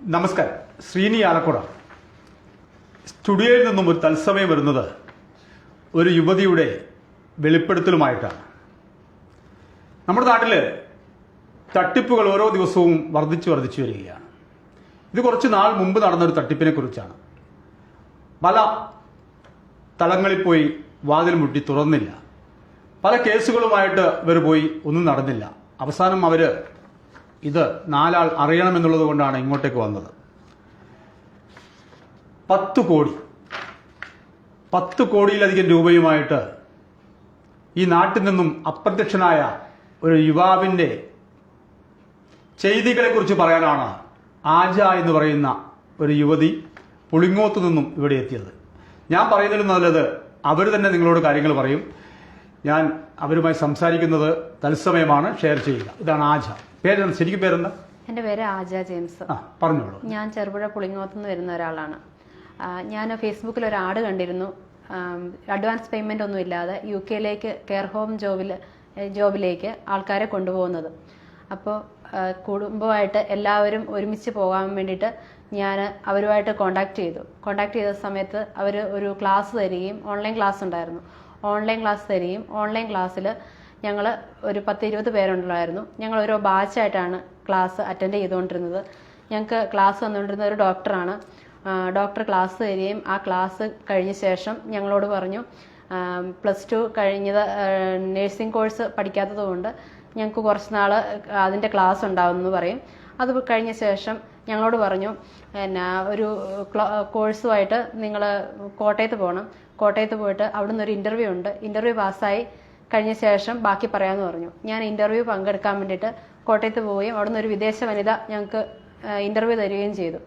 നമസ്കാരം. ശ്രീനി ആലക്കുട. സ്റ്റുഡിയോയിൽ നിന്നും ഒരു തത്സമയം വരുന്നത് ഒരു യുവതിയുടെ വെളിപ്പെടുത്തലുമായിട്ടാണ്. നമ്മുടെ നാട്ടിൽ തട്ടിപ്പുകൾ ഓരോ ദിവസവും വർദ്ധിച്ചു വർദ്ധിച്ചു വരികയാണ്. ഇത് കുറച്ച് നാൾ മുമ്പ് നടന്ന ഒരു തട്ടിപ്പിനെ കുറിച്ചാണ് പല തലങ്ങളിൽ പോയി വാതിൽ മുട്ടി തുറന്നില്ല. പല കേസുകളുമായിട്ട് ഇവർ പോയി ഒന്നും നടന്നില്ല. അവസാനം അവർ ഇത് നാലാൾ അറിയണമെന്നുള്ളത് കൊണ്ടാണ് ഇങ്ങോട്ടേക്ക് വന്നത്. പത്ത് കോടി. പത്ത് കോടിയിലധികം രൂപയുമായിട്ട് ഈ നാട്ടിൽ നിന്നും അപ്രത്യക്ഷനായ ഒരു യുവാവിന്റെ ചെയ്തികളെക്കുറിച്ച് പറയാനാണ് ആജ എന്ന് പറയുന്ന ഒരു യുവതി പുളിങ്ങോത്ത് നിന്നും ഇവിടെ എത്തിയത്. ഞാൻ പറയുന്നതിലും നല്ലത് അവർ തന്നെ നിങ്ങളോട് കാര്യങ്ങൾ പറയും. ഞാൻ അവരുമായി സംസാരിക്കുന്നത് തത്സമയമാണ് ഷെയർ ചെയ്യുക. ഇതാണ് ആജ. പേരെന്താ? ശരിക്കും പേരെന്താ? എന്റെ പേര് ആജ ജെയിംസ്. ആ പറഞ്ഞോളൂ. ഞാൻ ചെറുപുഴ പുളിങ്ങോത്ത് നിന്ന് വരുന്ന ഒരാളാണ്. ഞാൻ ഫേസ്ബുക്കിൽ ഒരു ആഡ് കണ്ടിരുന്നു. അഡ്വാൻസ് പേയ്മെന്റ് ഒന്നും ഇല്ലാതെ യു കെയിലേക്ക് കെയർ ഹോം ജോബിൽ ജോബിലേക്ക് ആൾക്കാരെ കൊണ്ടുപോകുന്നത്. അപ്പോൾ കുടുംബമായിട്ട് എല്ലാവരും ഒരുമിച്ച് പോകാൻ വേണ്ടിയിട്ട് ഞാൻ അവരുമായിട്ട് കോണ്ടാക്ട് ചെയ്തു. കോണ്ടാക്ട് ചെയ്ത സമയത്ത് അവർ ഒരു ക്ലാസ് തരികയും ഓൺലൈൻ ക്ലാസ് ഉണ്ടായിരുന്നു. ഓൺലൈൻ ക്ലാസ് തരികയും ഓൺലൈൻ ക്ലാസ്സിൽ ഞങ്ങൾ ഒരു പത്ത് ഇരുപത് പേരുണ്ടായിരുന്നു. ഞങ്ങൾ ഓരോ ബാച്ചായിട്ടാണ് ക്ലാസ് അറ്റൻഡ് ചെയ്തുകൊണ്ടിരുന്നത് ഞങ്ങൾക്ക് ക്ലാസ് വന്നുകൊണ്ടിരുന്ന ഒരു ഡോക്ടറാണ്. ഡോക്ടർ ക്ലാസ് തരികയും ആ ക്ലാസ് കഴിഞ്ഞ ശേഷം ഞങ്ങളോട് പറഞ്ഞു പ്ലസ് ടു കഴിഞ്ഞത് നേഴ്സിംഗ് കോഴ്സ് പഠിക്കാത്തത് കൊണ്ട് ഞങ്ങൾക്ക് കുറച്ച് നാൾ അതിന്റെ ക്ലാസ് ഉണ്ടാവുമെന്ന് പറയും. അത് കഴിഞ്ഞ ശേഷം ഞങ്ങളോട് പറഞ്ഞു പിന്നെ ഒരു കോഴ്സുമായിട്ട് നിങ്ങൾ കോട്ടയത്ത് പോകണം കോട്ടയത്ത് പോയിട്ട് അവിടുന്ന് ഒരു ഇന്റർവ്യൂ ഉണ്ട്. ഇന്റർവ്യൂ പാസ്സായി കഴിഞ്ഞ ശേഷം ബാക്കി പറയാമെന്ന് പറഞ്ഞു. ഞാൻ ഇന്റർവ്യൂ പങ്കെടുക്കാൻ വേണ്ടിയിട്ട് കോട്ടയത്ത് പോവുകയും അവിടുന്ന് ഒരു വിദേശ വനിത ഞങ്ങൾക്ക് ഇന്റർവ്യൂ തരികയും ചെയ്തു.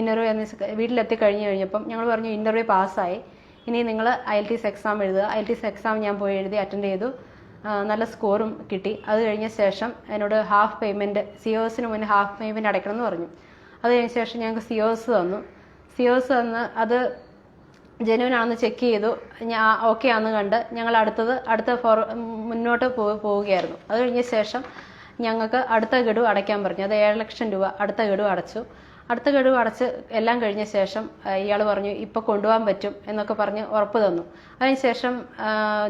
ഇന്റർവ്യൂ വീട്ടിലെത്തി കഴിഞ്ഞ് കഴിഞ്ഞപ്പം ഞങ്ങൾ പറഞ്ഞു ഇന്റർവ്യൂ പാസ്സായി. ഇനി നിങ്ങൾ I L T S exam എഴുതുക. I L T S exam ഞാൻ പോയി എഴുതി അറ്റൻഡ് ചെയ്തു. നല്ല സ്കോറും കിട്ടി. അത് കഴിഞ്ഞ ശേഷം എന്നോട് ഹാഫ് പേയ്മെന്റ് സി മുന്നേ ഹാഫ് പേയ്മെന്റ് അടയ്ക്കണം എന്ന് പറഞ്ഞു. അത് കഴിഞ്ഞ ശേഷം ഞങ്ങൾക്ക് സി ഒസ് തന്നു. സി തന്ന് അത് ജെനുവൻ ആണെന്ന് ചെക്ക് ചെയ്തു. ഞാൻ ഓക്കെ ആണെന്ന് കണ്ട് ഞങ്ങൾ അടുത്തത് അടുത്ത ഫോർ മുന്നോട്ട് പോവുകയായിരുന്നു. അത് കഴിഞ്ഞ ശേഷം ഞങ്ങൾക്ക് അടുത്ത ഗഡു അടയ്ക്കാൻ പറഞ്ഞു. അത് ഏഴ് ലക്ഷം രൂപ അടുത്ത ഗഡു അടച്ചു. അടുത്ത ഗഡു അടച്ച് എല്ലാം കഴിഞ്ഞ ശേഷം ഇയാൾ പറഞ്ഞു ഇപ്പോൾ കൊണ്ടുപോകാൻ പറ്റും എന്നൊക്കെ പറഞ്ഞ് ഉറപ്പ് തന്നു. അതിനുശേഷം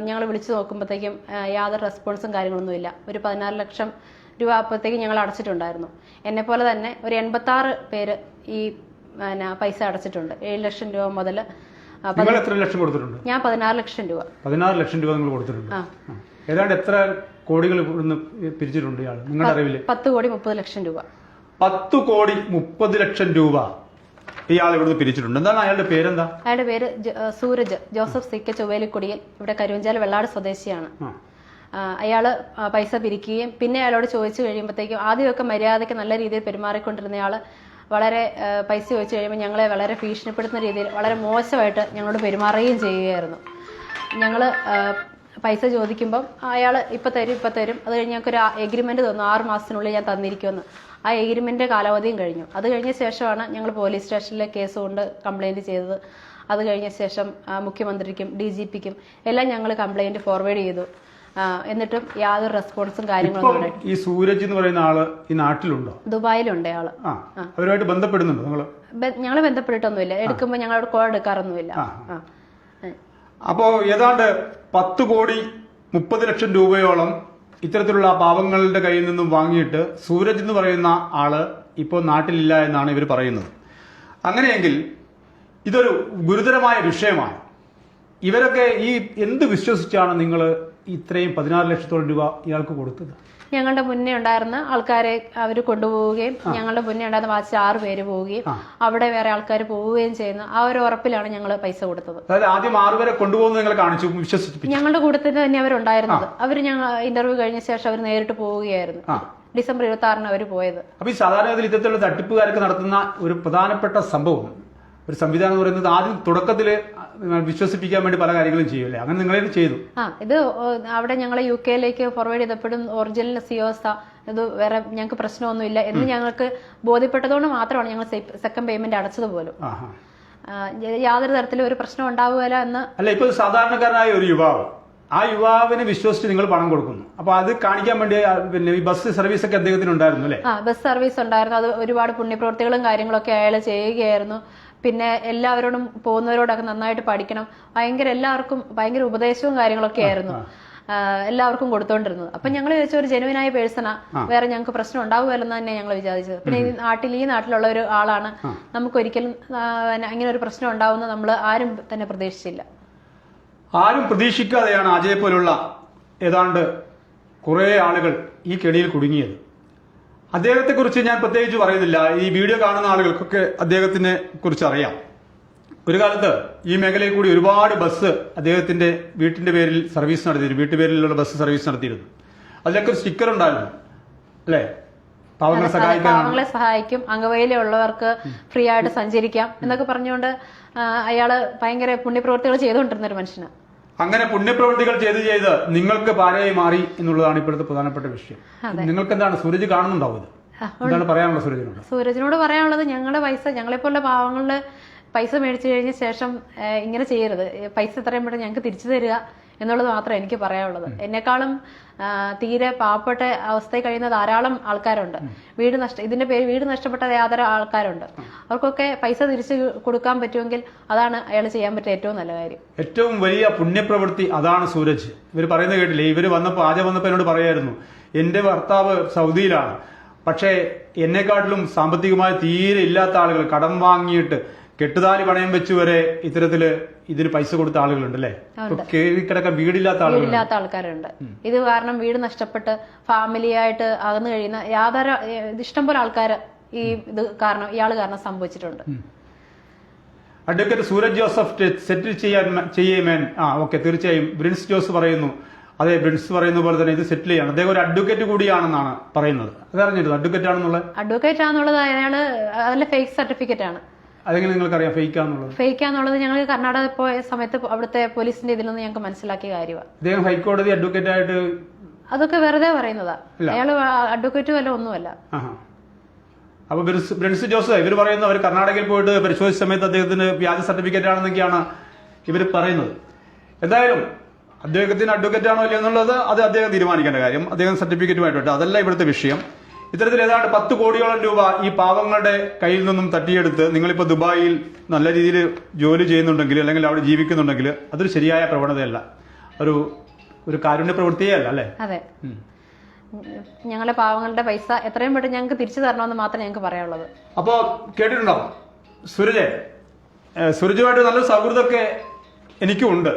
ഞങ്ങൾ വിളിച്ചു നോക്കുമ്പോഴത്തേക്കും യാതൊരു റെസ്പോൺസും കാര്യങ്ങളൊന്നുമില്ല ഒരു പതിനാറ് ലക്ഷം രൂപ അപ്പോഴത്തേക്കും ഞങ്ങൾ അടച്ചിട്ടുണ്ടായിരുന്നു. എന്നെ പോലെ തന്നെ ഒരു എൺപത്താറ് പേര് ഈ പിന്നെ പൈസ അടച്ചിട്ടുണ്ട്. ഏഴ് ലക്ഷം രൂപ മുതൽ എത്ര ലക്ഷം കൊടുത്തിട്ടുണ്ട്? ഞാൻ പതിനാറ് ലക്ഷം രൂപ. പതിനാറ് ലക്ഷം രൂപ നിങ്ങൾ കൊടുത്തിട്ടുണ്ട്. ഏതാണ്ട് എത്ര കോടികൾ ഇവിടുന്ന് പിരിച്ചിട്ടുണ്ട് ഇയാൾ നിങ്ങളുടെ അറിവിൽ പത്ത് കോടി മുപ്പത് ലക്ഷം രൂപ. പത്ത് കോടി മുപ്പത് ലക്ഷം രൂപ ഇയാൾ ഇവിടുന്ന് പിരിച്ചിട്ടുണ്ട്. എന്താണ് അയാളുടെ പേരെന്താ? അയാളുടെ പേര് സൂരജ്. ജോസഫ് സി കെ ചൊവ്വേലിക്കുടിയിൽ ഇവിടെ കരുവഞ്ചാൽ വെള്ളാട് സ്വദേശിയാണ്. അയാൾ അയാൾ പൈസ പിരിക്കുകയും പിന്നെ അയാളോട് ചോദിച്ചു കഴിയുമ്പോഴത്തേക്കും ആദ്യമൊക്കെ മര്യാദയ്ക്ക് നല്ല രീതിയിൽ പെരുമാറിക്കൊണ്ടിരുന്ന ആൾ വളരെ പൈസ ചോദിച്ചു കഴിയുമ്പോൾ ഞങ്ങളെ വളരെ ഭീഷണിപ്പെടുത്തുന്ന രീതിയിൽ വളരെ മോശമായിട്ട് ഞങ്ങളോട് പെരുമാറുകയും ചെയ്യുകയായിരുന്നു. ഞങ്ങൾ പൈസ ചോദിക്കുമ്പം അയാൾ ഇപ്പം തരും ഇപ്പം തരും. അത് കഴിഞ്ഞ് ഞങ്ങൾക്ക് ഒരു എഗ്രിമെന്റ് തന്നു. ആറ് മാസത്തിനുള്ളിൽ ഞാൻ തന്നിരിക്കുമെന്ന്. ആ എഗ്രിമെന്റ് കാലാവധിയും കഴിഞ്ഞു. അത് കഴിഞ്ഞ ശേഷമാണ് ഞങ്ങൾ പോലീസ് സ്റ്റേഷനിലെ കേസ് കൊണ്ട് കംപ്ലൈന്റ് ചെയ്തത്. അത് കഴിഞ്ഞ ശേഷം മുഖ്യമന്ത്രിക്കും ഡി ജി പിക്കും എല്ലാം ഞങ്ങൾ കംപ്ലൈന്റ് ഫോർവേഡ് ചെയ്തു. എന്നിട്ടും യാതൊരു റെസ്പോൺസും കാര്യങ്ങളും ഈ സൂരജ് എന്ന് പറയുന്ന ആൾ ഈ നാട്ടിലുണ്ടോ? ദുബായിലുണ്ട് ആൾ. അവരുമായിട്ട് ബന്ധപ്പെടുന്നുണ്ടോ നിങ്ങൾ ഞങ്ങൾ ബന്ധപ്പെട്ടിട്ടൊന്നുമില്ല. എടുക്കുമ്പോൾ ഞങ്ങളോട് കോൾ എടുക്കാറൊന്നുമില്ല. ആ. ആ. അപ്പോ ഏതാണ്ട് പത്ത് കോടി മുപ്പത് ലക്ഷം രൂപയോളം ഇത്തരത്തിലുള്ള പാവങ്ങളുടെ കയ്യിൽ നിന്നും വാങ്ങിയിട്ട് സൂരജ് എന്ന് പറയുന്ന ആൾ ഇപ്പോൾ നാട്ടിലില്ല എന്നാണ് ഇവർ പറയുന്നത് അങ്ങനെയെങ്കിൽ ഇതൊരു ഗുരുതരമായ വിഷയമാണ് ഇവരൊക്കെ ഈ എന്ത് വിശ്വസിച്ചാണ് നിങ്ങൾ ഇത്രയും പതിനാറ് ലക്ഷത്തോളം രൂപ ഇയാൾക്ക് കൊടുത്തത്? ഞങ്ങളുടെ മുന്നേ ഉണ്ടായിരുന്ന ആൾക്കാരെ അവർ കൊണ്ടുപോവുകയും ഞങ്ങളുടെ മുന്നേ ഉണ്ടായിരുന്ന ബാച്ചിൽ ആറ് പേര് പോവുകയും അവിടെ വേറെ ആൾക്കാർ പോവുകയും ചെയ്യുന്നു ആ ഒരു ഉറപ്പിലാണ് ഞങ്ങൾ പൈസ കൊടുത്തത്. അതായത് ആദ്യം ആറുപേരെ കൊണ്ടുപോകുന്നത് നിങ്ങൾ കാണിച്ചു വിശ്വസിപ്പിച്ചു. ഞങ്ങളുടെ കൂട്ടത്തിൽ തന്നെ അവരുണ്ടായിരുന്നത്. അവർ ഞങ്ങൾ ഇന്റർവ്യൂ കഴിഞ്ഞ ശേഷം അവർ നേരിട്ട് പോവുകയായിരുന്നു. ഡിസംബർ ഇരുപത്തി ആറിന് അവർ പോയത്. അപ്പൊ ഈ സാധാരണഗതിയിൽ ഇത്തരത്തിലുള്ള തട്ടിപ്പുകാരൊക്കെ നടത്തുന്ന ഒരു പ്രധാനപ്പെട്ട സംഭവം ഒരു സംവിധാനം എന്ന് പറയുന്നത് ആദ്യം തുടക്കത്തിൽ വിശ്വസിപ്പിക്കാൻ വേണ്ടി പല കാര്യങ്ങളും ചെയ്യൂലേ അങ്ങനെ നിങ്ങളെ ചെയ്തു. ആ ഇത് അവിടെ ഞങ്ങൾ യു കെയിലേക്ക് ഫോർവേഡ് ചെയ്തപ്പോഴും ഒറിജിനൽ സിയോസ ഇത് വേറെ ഞങ്ങൾക്ക് പ്രശ്നമൊന്നുമില്ല എന്ന് ഞങ്ങൾക്ക് ബോധ്യപ്പെട്ടതുകൊണ്ട് മാത്രമാണ് ഞങ്ങൾ സെക്കൻഡ് പേയ്മെന്റ് അടച്ചത് പോലും യാതൊരു തരത്തിലും ഒരു പ്രശ്നം ഉണ്ടാവുകയില്ല എന്ന് അല്ല ഇപ്പൊ സാധാരണക്കാരനായ ഒരു യുവാവ് ആ യുവാവിനെ വിശ്വസിച്ച് നിങ്ങൾ പണം കൊടുക്കുന്നു. അപ്പൊ അത് കാണിക്കാൻ വേണ്ടി പിന്നെ ഈ ബസ് സർവീസ് ഒക്കെ അദ്ദേഹത്തിന് ഉണ്ടായിരുന്നു അല്ലേ? ആ ബസ് സർവീസ് ഉണ്ടായിരുന്നു. അത് ഒരുപാട് പുണ്യപ്രവൃത്തികളും കാര്യങ്ങളൊക്കെ അയാൾ ചെയ്യുകയായിരുന്നു. പിന്നെ എല്ലാവരോടും പോകുന്നവരോടൊക്കെ നന്നായിട്ട് പഠിക്കണം. ഭയങ്കര എല്ലാവർക്കും ഭയങ്കര ഉപദേശവും കാര്യങ്ങളൊക്കെ ആയിരുന്നു. എല്ലാവർക്കും കൊടുത്തോണ്ടിരുന്നത്. അപ്പൊ ഞങ്ങൾ വിചാരിച്ച ഒരു ജെനുവിനായ പേഴ്സണാ വേറെ ഞങ്ങൾക്ക് പ്രശ്നം ഉണ്ടാവുമല്ലെന്ന് തന്നെ ഞങ്ങൾ വിചാരിച്ചത്. പിന്നെ ഈ നാട്ടിൽ ഈ നാട്ടിലുള്ള ഒരു ആളാണ്. നമുക്ക് ഒരിക്കലും അങ്ങനെ ഒരു പ്രശ്നം ഉണ്ടാവുമെന്ന് നമ്മൾ ആരും തന്നെ പ്രതീക്ഷിച്ചില്ല. ആരും പ്രതീക്ഷിക്കാതെയാണ് അജയെ പോലുള്ള ഏതാണ്ട് കുറേ ആളുകൾ ഈ കെണിയിൽ കുടുങ്ങിയത്. അദ്ദേഹത്തെക്കുറിച്ച് ഞാൻ പ്രത്യേകിച്ച് പറയുന്നില്ല. ഈ വീഡിയോ കാണുന്ന ആളുകൾക്കൊക്കെ അദ്ദേഹത്തിനെ കുറിച്ച് അറിയാം. ഒരു കാലത്ത് ഈ മേഖലയിൽ കൂടി ഒരുപാട് ബസ് അദ്ദേഹത്തിന്റെ വീട്ടിന്റെ പേരിൽ സർവീസ് നടത്തിയിരുന്നു. വീട്ടുപേരിലുള്ള ബസ് സർവീസ് നടത്തിയിരുന്നു. അതിലൊക്കെ ഒരു സ്റ്റിക്കർ ഉണ്ടായിരുന്നു. അല്ലേ? പാവങ്ങളെ സഹായിക്കും. അംഗവൈകല്യം ഉള്ളവർക്ക് ഫ്രീ ആയിട്ട് സഞ്ചരിക്കാം എന്നൊക്കെ പറഞ്ഞുകൊണ്ട് അയാൾ ഭയങ്കര പുണ്യപ്രവൃത്തികൾ ചെയ്തുകൊണ്ടിരുന്ന ഒരു മനുഷ്യനാണ്. അങ്ങനെ പുണ്യപ്രവൃത്തികൾ ചെയ്ത് ചെയ്ത് നിങ്ങൾക്ക് ഭാര്യയായി മാറി എന്നുള്ളതാണ് ഇപ്പോഴത്തെ പ്രധാനപ്പെട്ട വിഷയം. നിങ്ങൾക്ക് എന്താണ് സൂരജ് കാണുന്നുണ്ടാവും ഇത്? എന്താണ് പറയാനുള്ള സൂരജിനോട്? സൂരജിനോട് പറയാനുള്ളത് ഞങ്ങളുടെ പൈസ ഞങ്ങളെപ്പോലുള്ള പാവങ്ങളുടെ പൈസ മേടിച്ചു കഴിഞ്ഞ ശേഷം ഇങ്ങനെ ചെയ്യരുത്. പൈസ എത്രയും പെട്ടെന്ന് ഞങ്ങൾക്ക് തിരിച്ചു തരിക. എന്നുള്ളത് മാത്രമേ എനിക്ക് പറയാനുള്ളത്. എന്നെക്കാളും തീരെ പാവപ്പെട്ട അവസ്ഥയിൽ കഴിയുന്ന ധാരാളം ആൾക്കാരുണ്ട്. വീട് നഷ്ട ഇതിന്റെ പേര് വീട് നഷ്ടപ്പെട്ട യാതൊരു ആൾക്കാരുണ്ട്. അവർക്കൊക്കെ പൈസ തിരിച്ചു കൊടുക്കാൻ പറ്റുമെങ്കിൽ അതാണ് അയാൾ ചെയ്യാൻ പറ്റിയ ഏറ്റവും നല്ല കാര്യം. ഏറ്റവും വലിയ പുണ്യപ്രവൃത്തി അതാണ് സൂരജ്. ഇവർ പറയുന്നത് കേട്ടില്ലേ? ഇവർ വന്നപ്പോൾ ആദ്യം വന്നപ്പോൾ എന്നോട് പറയായിരുന്നു എന്റെ ഭർത്താവ് സൗദിയിലാണ്. പക്ഷേ എന്നെക്കാട്ടിലും സാമ്പത്തികമായി തീരെ ഇല്ലാത്ത ആളുകൾ കടം വാങ്ങിയിട്ട് കെട്ടുതാലി പണയം വെച്ച് വരെ ഇത്തരത്തിൽ ഇതിന് പൈസ കൊടുത്ത ആളുകളുണ്ട് അല്ലേ കിടക്കാൻ വീടില്ലാത്ത ആളുകളില്ലാത്ത വീടില്ലാത്ത ആൾക്കാരുണ്ട്. ഇത് കാരണം വീട് നഷ്ടപ്പെട്ട് ഫാമിലിയായിട്ട് അകന്നു കഴിയുന്ന യാതൊരു ഇഷ്ടം പോലെ ആൾക്കാർ ഈ ഇത് കാരണം ഇയാൾ കാരണം സംഭവിച്ചിട്ടുണ്ട്. അഡ്വക്കേറ്റ് സൂരജ് ജോസഫ് സെറ്റിൽ ചെയ്യാൻ ചെയ്യേമേൻ. ആ ഓക്കെ തീർച്ചയായും. ബ്രിൻസ് ജോസ് പറയുന്നു. അതെ ബ്രിൻസ് പറയുന്ന പോലെ തന്നെ ഇത് സെറ്റിൽ ചെയ്യണം. അദ്ദേഹം ഒരു അഡ്വക്കേറ്റ് കൂടിയാണെന്നാണ് പറയുന്നത്. അതറിഞ്ഞിരുന്നു? അഡ്വക്കേറ്റ് ആണെന്നുള്ളത് അഡ്വക്കേറ്റ് ആണെന്നുള്ളത് അയാൾ അതിലെ ഫേക്ക് സർട്ടിഫിക്കറ്റ് ആണ് അതെങ്ങനെ നിങ്ങൾക്കറിയാം ഫേക്ക് ആണെന്നുള്ളത് ഫേക്ക് ആണെന്നുള്ളത് ഞങ്ങൾ കർണാടക പോയ സമയത്ത് അവിടുത്തെ പോലീസിന്റെ ഇതിൽ നിന്ന് ഞങ്ങൾക്ക് മനസ്സിലാക്കിയ കാര്യമാണ് അദ്ദേഹം ഹൈക്കോടതി അഡ്വക്കേറ്റ് ആയിട്ട് അതൊക്കെ വെറുതെ പറയുന്നതാ. അയാൾ അഡ്വക്കേറ്റ് വല്ല ഒന്നുമല്ല. അപ്പൊ ബ്രിൻസ് ജോസഫ് ജോസ് ഇവർ പറയുന്നത് അവർ കർണാടകയിൽ പോയിട്ട് പരിശോധിച്ച സമയത്ത് അദ്ദേഹത്തിന് വ്യാജ സർട്ടിഫിക്കറ്റ് ആണെന്നൊക്കെയാണ് ഇവർ പറയുന്നത്. എന്തായാലും അദ്ദേഹത്തിന് അഡ്വക്കേറ്റ് ആണോ ഇല്ലെന്നുള്ളത് അത് അദ്ദേഹം തീരുമാനിക്കേണ്ട കാര്യം. അദ്ദേഹം സർട്ടിഫിക്കറ്റുമായിട്ട് അതല്ല ഇവിടുത്തെ വിഷയം. ഇത്തരത്തിൽ ഏതാണ്ട് പത്ത് കോടിയോളം രൂപ ഈ പാവങ്ങളുടെ കയ്യിൽ നിന്നും തട്ടിയെടുത്ത് നിങ്ങളിപ്പോൾ ദുബായിൽ നല്ല രീതിയിൽ ജോലി ചെയ്യുന്നുണ്ടെങ്കിൽ അല്ലെങ്കിൽ അവിടെ ജീവിക്കുന്നുണ്ടെങ്കിൽ അതൊരു ശരിയായ പ്രവണതയല്ല. ഒരു ഒരു കാരുണ്യ പ്രവൃത്തിയേ അല്ല അല്ലേ? അതെ. ഞങ്ങളുടെ ഞങ്ങളെ പാവങ്ങളുടെ പൈസ എത്രയും പെട്ടെന്ന് ഞങ്ങൾക്ക് തിരിച്ചു തരണമെന്ന് മാത്രമേ ഞങ്ങൾക്ക് പറയാനുള്ളത്. അപ്പോ കേട്ടിട്ടുണ്ടോ? സുരജ് സുരജുമായിട്ട് നല്ല സൗഹൃദമൊക്കെ എനിക്കും ഉണ്ട്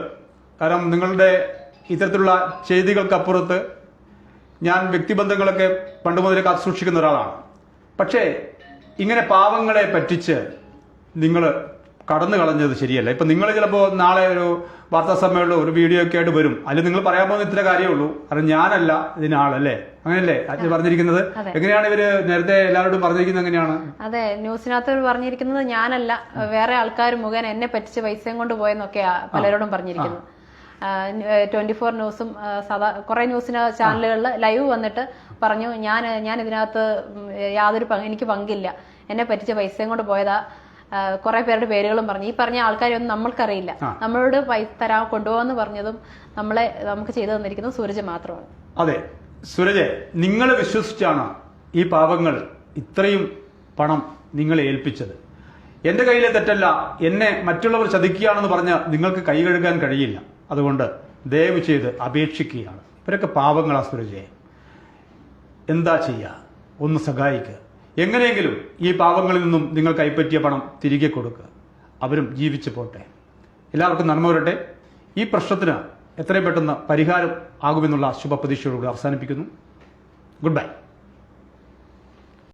കാരണം നിങ്ങളുടെ ഇത്തരത്തിലുള്ള ചെയ്തികൾക്കപ്പുറത്ത് ഞാൻ വ്യക്തിബന്ധങ്ങളൊക്കെ പണ്ട് മുതലേ കാത്തു സൂക്ഷിക്കുന്ന ഒരാളാണ്. പക്ഷേ ഇങ്ങനെ പാവങ്ങളെ പറ്റിച്ച് നിങ്ങൾ കടന്നു കളഞ്ഞത് ശരിയല്ല. ഇപ്പൊ നിങ്ങൾ ചിലപ്പോൾ നാളെ ഒരു വാർത്താ സമ്മേളനം ഒരു വീഡിയോ ഒക്കെ ആയിട്ട് വരും. അതിൽ നിങ്ങൾ പറയാൻ പോകുന്ന ഇത്ര കാര്യമേ ഉള്ളൂ. കാരണം ഞാനല്ല ഇതിനാളല്ലേ അങ്ങനെയല്ലേ? അത് പറഞ്ഞിരിക്കുന്നത്. എങ്ങനെയാണ് ഇവർ നേരത്തെ എല്ലാവരോടും പറഞ്ഞിരിക്കുന്നത് എങ്ങനെയാണ്? അതെ ന്യൂസിനകത്ത് പറഞ്ഞിരിക്കുന്നത് ഞാനല്ല. വേറെ ആൾക്കാർ മുഖേന എന്നെ പറ്റിച്ച് പൈസയും കൊണ്ട് പോയെന്നൊക്കെയാ പലരോടും പറഞ്ഞിരിക്കുന്നത്. ട്വന്റി ഫോർ ന്യൂസും സദാ സാധാ കുറെ ന്യൂസിന് ചാനലുകളിൽ ലൈവ് വന്നിട്ട് പറഞ്ഞു ഞാൻ ഞാൻ ഇതിനകത്ത് യാതൊരു എനിക്ക് പങ്കില്ല. എന്നെ പറ്റിച്ച പൈസയും കൊണ്ട് പോയതാ. കുറെ പേരുടെ പേരുകളും പറഞ്ഞു. ഈ പറഞ്ഞ ആൾക്കാരെയൊന്നും നമ്മൾക്കറിയില്ല. നമ്മളോട് പൈസ തരാ കൊണ്ടുപോകാന്ന് പറഞ്ഞതും നമ്മളെ നമുക്ക് ചെയ്തു തന്നിരിക്കുന്നത് സൂരജ് മാത്രമാണ്. അതെ. സൂരജ് നിങ്ങൾ വിശ്വസിച്ചാണ് ഈ പാവങ്ങൾ ഇത്രയും പണം നിങ്ങളെ ഏൽപ്പിച്ചത്. എന്റെ കയ്യിലെ തെറ്റല്ല. എന്നെ മറ്റുള്ളവർ ചതിക്കുകയാണെന്ന് പറഞ്ഞ് നിങ്ങൾക്ക് കൈ കഴുകാൻ കഴിയില്ല. അതുകൊണ്ട് ദയവ് ചെയ്ത് അപേക്ഷിക്കുകയാണ്. ഇവരൊക്കെ പാവങ്ങളാ സുരജയെ. എന്താ ചെയ്യുക ഒന്ന് സഹായിക്കുക എങ്ങനെയെങ്കിലും ഈ പാവങ്ങളിൽ നിന്നും നിങ്ങൾ കൈപ്പറ്റിയ പണം തിരികെ കൊടുക്കുക അവരും ജീവിച്ചു പോട്ടെ. എല്ലാവർക്കും നന്മ വരട്ടെ. ഈ പ്രശ്നത്തിന് എത്രയും പെട്ടെന്ന് പരിഹാരം ആകുമെന്നുള്ള ശുഭപ്രതീക്ഷയോടുകൂടി അവസാനിപ്പിക്കുന്നു. Good bye